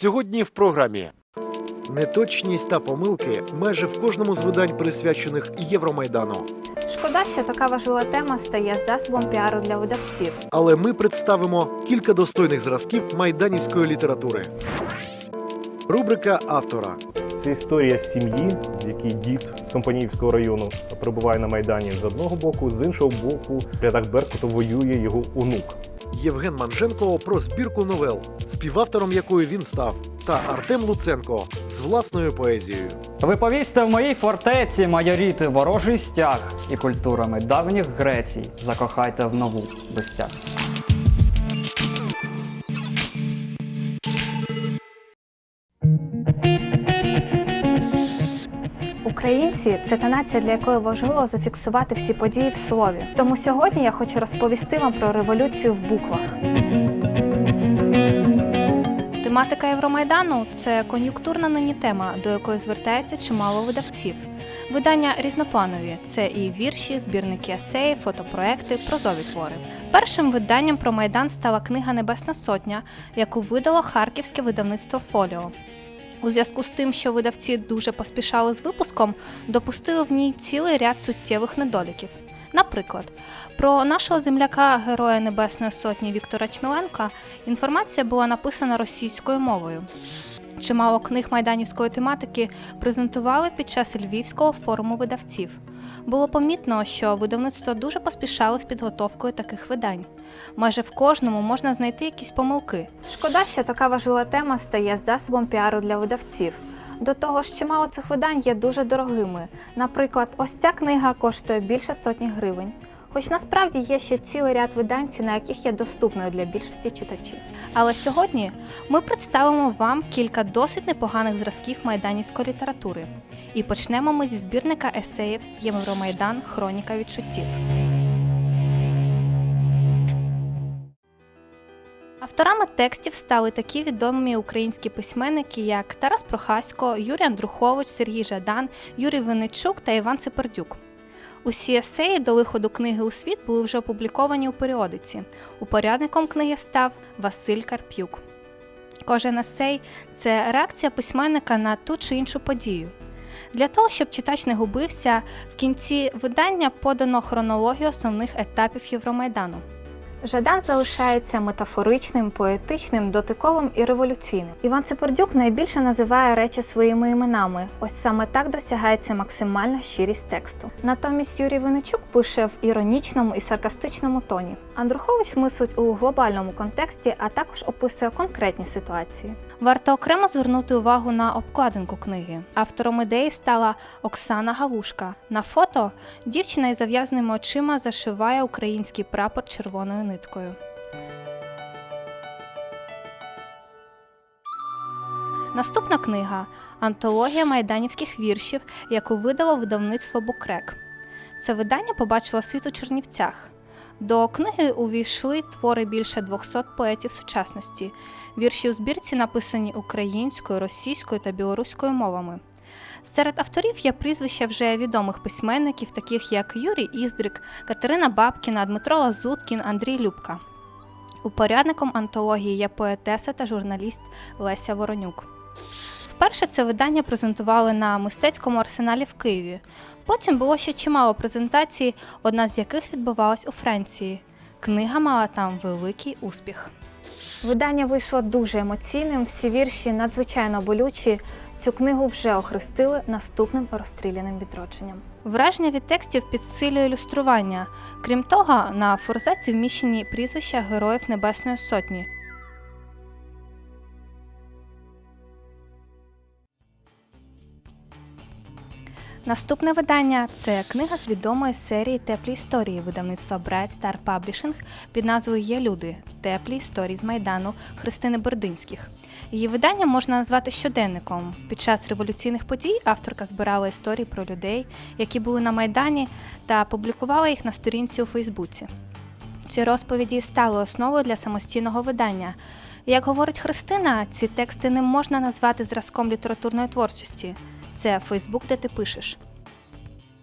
Сьогодні в програмі неточність та помилки майже в кожному з видань, присвячених Євромайдану. Шкода, що така важлива тема стає засобом піару для видавців. Але ми представимо кілька достойних зразків майданівської літератури. Рубрика автора. Це історія сім'ї, в якій дід з Компаніївського району перебуває на Майдані з одного боку, з іншого боку, в рядах Беркута воює його онук. Євген Манженко про збірку новел, співавтором якої він став, та Артем Луценко з власною поезією. Ви повісьте в моїй фортеці майоріти ворожий стяг і культурами давніх Грецій закохайте в нову безтяг. Українці це та нація, для якої важливо зафіксувати всі події в слові. Тому сьогодні я хочу розповісти вам про революцію в буквах. Тематика Євромайдану це кон'юнктурна нині тема, до якої звертається чимало видавців. Видання різнопланові це і вірші, збірники есеї, фотопроекти, прозові твори. Першим виданням про майдан стала книга Небесна Сотня, яку видало харківське видавництво Фоліо. У зв'язку з тим, що видавці дуже поспішали з випуском, допустили в ній цілий ряд суттєвих недоліків. Наприклад, про нашого земляка Героя Небесної Сотні Віктора Чміленка інформація була написана російською мовою. Чимало книг майданівської тематики презентували під час Львівського форуму видавців. Було помітно, що видавництво дуже поспішало з підготовкою таких видань. Майже в кожному можна знайти якісь помилки. Шкода, що така важлива тема стає засобом піару для видавців. До того ж, чимало цих видань є дуже дорогими. Наприклад, ось ця книга коштує більше сотні гривень. Хоч насправді є ще цілий ряд видань, ціна яких є доступною для більшості читачів. Але сьогодні ми представимо вам кілька досить непоганих зразків майданівської літератури. І почнемо ми зі збірника есеїв Євромайдан Хроніка відчуттів. Авторами текстів стали такі відомі українські письменники, як Тарас Прохасько, Юрій Андрухович, Сергій Жадан, Юрій Винничук та Іван Цепердюк. Усі есеї до виходу книги у світ були вже опубліковані у періодиці. Упорядником книги став Василь Карп'юк. Кожен есей це реакція письменника на ту чи іншу подію. Для того, щоб читач не губився, в кінці видання подано хронологію основних етапів Євромайдану. Жадан залишається метафоричним, поетичним, дотиковим і революційним. Іван Цепердюк найбільше називає речі своїми іменами. Ось саме так досягається максимальна щирість тексту. Натомість Юрій Виничук пише в іронічному і саркастичному тоні. Андрухович мислить у глобальному контексті, а також описує конкретні ситуації. Варто окремо звернути увагу на обкладинку книги. Автором ідеї стала Оксана Галушка. На фото дівчина із зав'язаними очима зашиває український прапор червоною ниткою. Наступна книга антологія майданівських віршів, яку видало видавництво Букрек. Це видання побачило світ у Чернівцях. До книги увійшли твори більше 200 поетів сучасності. Вірші у збірці написані українською, російською та білоруською мовами. Серед авторів є прізвища вже відомих письменників, таких як Юрій Іздрик, Катерина Бабкіна, Дмитро Лазуткін, Андрій Любка. Упорядником антології є поетеса та журналіст Леся Воронюк. Вперше це видання презентували на мистецькому арсеналі в Києві. Потім було ще чимало презентацій, одна з яких відбувалась у Франції. Книга мала там великий успіх. Видання вийшло дуже емоційним, всі вірші надзвичайно болючі. Цю книгу вже охрестили наступним розстріляним відродженням. Враження від текстів підсилює ілюстрування. Крім того, на форзаці вміщені прізвища Героїв Небесної Сотні. Наступне видання це книга з відомої серії Теплі історії видавництва Bright Star Publishing під назвою Є люди. Теплі історії з Майдану Христини Бердинських. Її видання можна назвати щоденником. Під час революційних подій авторка збирала історії про людей, які були на Майдані, та публікувала їх на сторінці у Фейсбуці. Ці розповіді стали основою для самостійного видання. Як говорить Христина, ці тексти не можна назвати зразком літературної творчості. Це Фейсбук, де ти пишеш.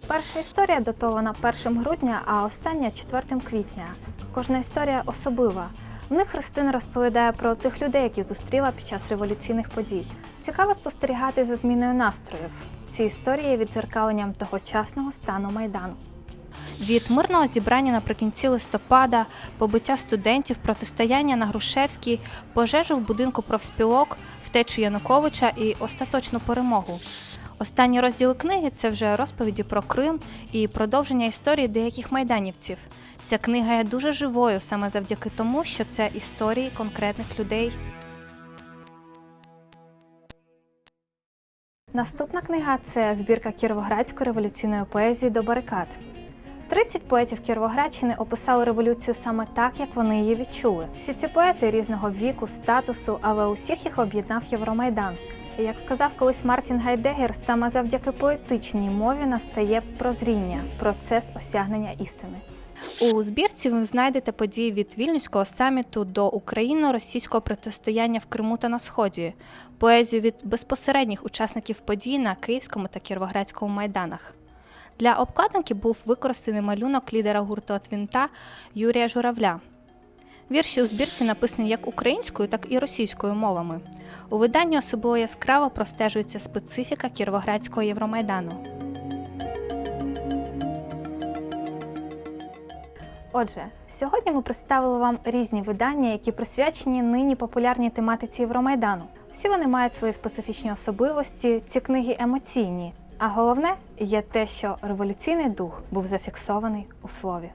Перша історія датована 1 грудня, а остання 4 квітня. Кожна історія особлива. В них Христина розповідає про тих людей, які зустріла під час революційних подій. Цікаво спостерігати за зміною настроїв. Ці історії є віддзеркаленням тогочасного стану майдану. Від мирного зібрання наприкінці листопада, побиття студентів, протистояння на Грушевській, пожежу в будинку профспілок, втечу Януковича і остаточну перемогу. Останні розділи книги це вже розповіді про Крим і продовження історії деяких майданівців. Ця книга є дуже живою саме завдяки тому, що це історії конкретних людей. Наступна книга це збірка кіровоградської революційної поезії до барикад. 30 поетів Кіровоградщини описали революцію саме так, як вони її відчули. Всі ці поети різного віку, статусу, але усіх їх об'єднав Євромайдан. Як сказав колись Мартін Гайдегер, саме завдяки поетичній мові настає прозріння, процес осягнення істини. У збірці ви знайдете події від Вільнюського саміту до україно-російського протистояння в Криму та на Сході, поезію від безпосередніх учасників подій на Київському та Кіровоградському майданах. Для обкладинки був використаний малюнок лідера гурту «Атвінта» Юрія Журавля. Вірші у збірці написані як українською, так і російською мовами. У виданні особливо яскраво простежується специфіка Кіровоградського Євромайдану. Отже, сьогодні ми представили вам різні видання, які присвячені нині популярній тематиці Євромайдану. Всі вони мають свої специфічні особливості, ці книги емоційні. А головне є те, що революційний дух був зафіксований у слові.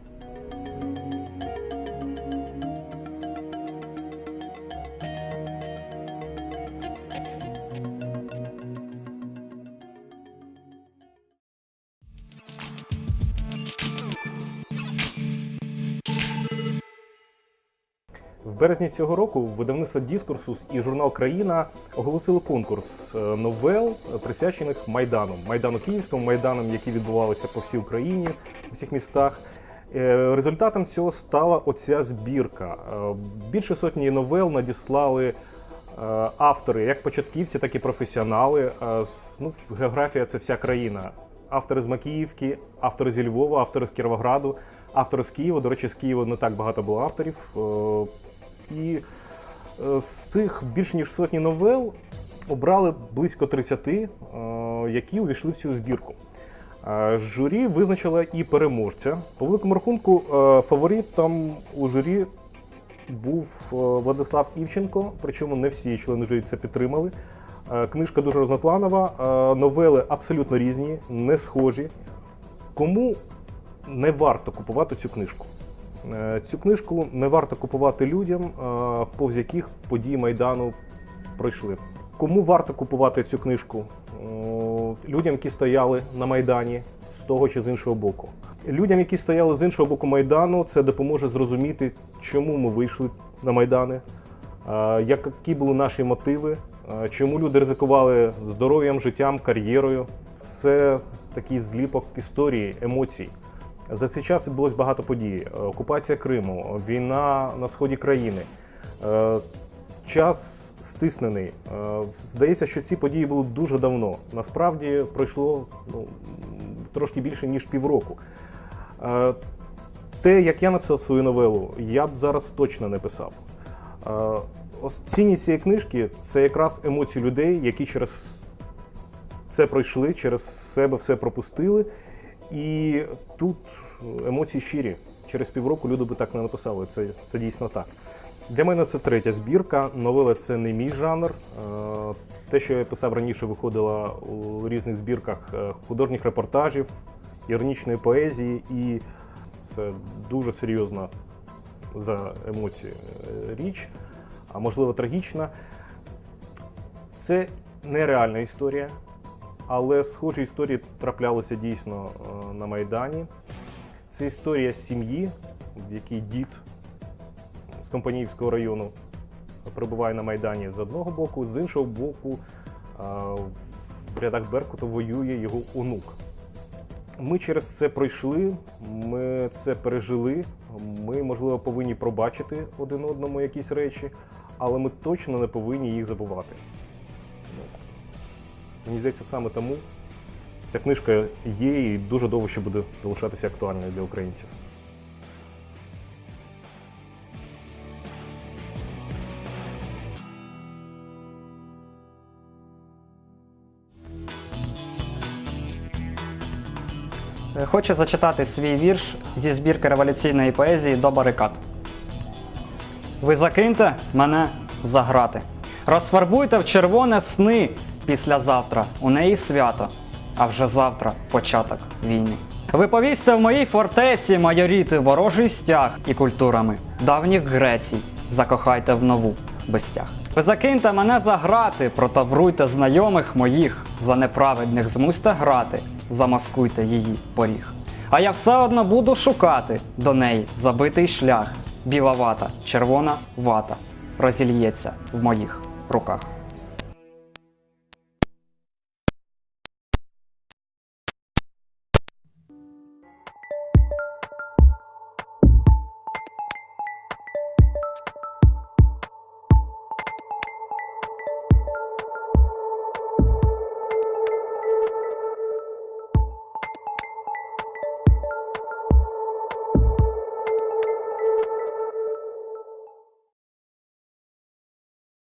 Березні цього року видавництво Діскурсус і журнал Країна оголосили конкурс е, новел, присвячених Майдану, Майдану Київському, майданам, які відбувалися по всій Україні, у всіх містах. Е, Результатом цього стала оця збірка. Е, Більше сотні новел надіслали автори, як початківці, так і професіонали. Ну, географія це вся країна. Автори з Макіївки, автори зі Львова, автори з Кіровограду, автори з Києва. До речі, з Києва не так багато було авторів. І е, з цих більш ніж сотні новел обрали близько 30, е, які увійшли в цю збірку. Е, Журі визначило і переможця. По великому рахунку, фаворитом у журі був Владислав Івченко, причому не всі члени журі це підтримали. Книжка дуже різнопланова, новели абсолютно різні, не схожі. Кому не варто купувати цю книжку? Е, Цю книжку не варто купувати людям, е, повз яких події Майдану пройшли. Кому варто купувати цю книжку? Людям, які стояли на Майдані з того чи з іншого боку. Людям, які стояли з іншого боку Майдану, це допоможе зрозуміти, чому ми вийшли на Майдани, е, які були наші мотиви, чому люди ризикували здоров'ям, життям, кар'єрою. Це такий зліпок історії, емоцій. За цей час відбулось багато подій: Е, окупація Криму, війна на сході країни. Е, Час стиснений. Е, Здається, що ці події були дуже давно. Насправді пройшло ну, трошки більше ніж півроку. Те, як я написав свою новелу, я б зараз точно не писав. Ось Цінність цієї книжки це якраз емоції людей, які через це пройшли, через себе все пропустили. І тут емоції щирі. Через півроку люди би так не написали. Це, це дійсно так. Для мене це третя збірка. Новела це не мій жанр. Е, Те, що я писав раніше, виходило у різних збірках е, художніх репортажів, іронічної поезії, і це дуже серйозна за емоції е, річ, а можливо трагічна. Це нереальна історія, але схожі історії траплялися дійсно е, на Майдані. Це історія сім'ї, в якій дід з Компаніївського району перебуває на Майдані з одного боку, з іншого боку, е, в рядах Беркуту воює його онук. Ми через це пройшли, ми це пережили. Ми, можливо, повинні пробачити один одному якісь речі, але ми точно не повинні їх забувати. Мені здається, саме тому ця книжка є і дуже довго ще буде залишатися актуальною для українців. Е, хочу зачитати свій вірш зі збірки революційної поезії до барикад. Ви закиньте мене за грати. Розфарбуйте в червоне сни післязавтра. У неї свято, а вже завтра початок війни. Ви повісьте в моїй фортеці майоріти ворожий стяг і культурами давніх Грецій. Закохайте в нову безтяг. Ви закиньте мене за грати, протавруйте знайомих моїх, за неправедних змусьте грати, замаскуйте її поріг. А я все одно буду шукати до неї забитий шлях, біла вата, червона вата розільється в моїх руках.